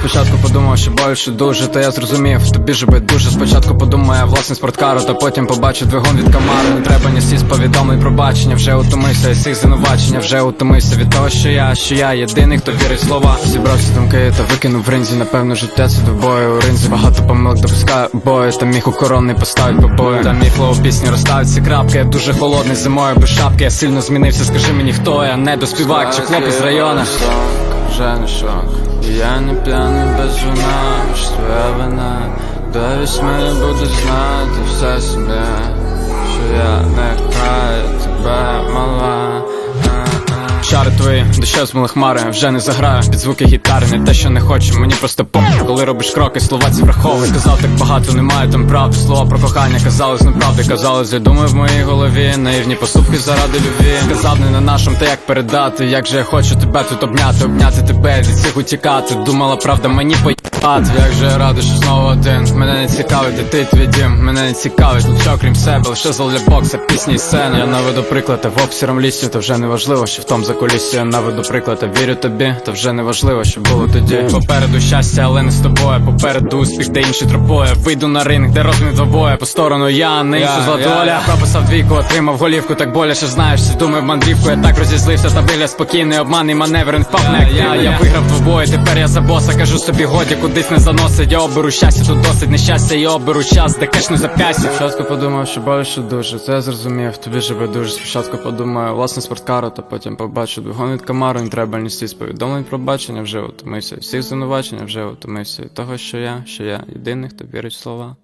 Спочатку подумав, що більше дуже, та я зрозумів, тобі же дуже Спочатку подумав, я власне спорткару, та потім побачу двигун від камару Не треба ні з повідомлень пробачення, вже утомився із всіх звинувачення, вже утомився від того, що я, що я єдиний, хто вірить слова. Зібрався думки та викинув в ринзі, напевно, життя це до бою у ринзі. Багато помилок допускаю бою, та міг охоронний поставить по бою. Та мій флоу пісні розставить ці крапки. Я дуже холодний зимою без шапки. Я сильно змінився, скажи мені, хто я не доспівак чи хлопець з району. Не шок. Я не п'яний без вина, ж твоя вина. До вісьми буду знати все себе, що я не краю тебе. Чари твої, з хмари, вже не заграю під звуки гітари, не те, що не хочу, мені просто по Коли робиш кроки, слова ці враховують Казав так багато, немає там правди. Слова про кохання казали з неправди, казалось, я думаю в моїй голові. Наївні поступки заради любві. Казав не на нашому, та як передати. Як же я хочу тебе тут обняти, обняти тебе, від всіх утікати. Думала, правда, мені поїбати. Як же я радий, що знову один. Мене не цікавить, де ти твій дім. Мене не цікавить, нічого крім себе, лише зал для бокса, пісні і сцени. Я наведу приклад, в обсіром лісі, то вже не важливо, що в том за кулісі Я наведу приклад, вірю тобі, то вже не важливо, що було тоді. Попереду щастя, але не з тобою. Попереду успіх, де інші тропою. Вийду на ринг, де розмір двобоє. По сторону я не іншу златоля. Прописав двійку, отримав голівку, так боляче знаєш. Всі думаю в мандрівку, я так розізлився, та вигляд спокійний, обманний маневр, він впав не я, я виграв двобої, тепер я за боса, кажу собі, годі, кудись не заносить. Я оберу щастя, тут досить нещастя, я оберу час, де кишну зап'ястя. Спочатку подумав, що більше дуже, це я зрозумів, тобі живе дуже. Спочатку подумаю, власне спорткару, та потім побачу двигун від камару, не треба нести сповідомлень повідомлень про бачення, вже утомився всіх звинувачень, вже утомився того, що я, що я єдиний, хто вірить в слова.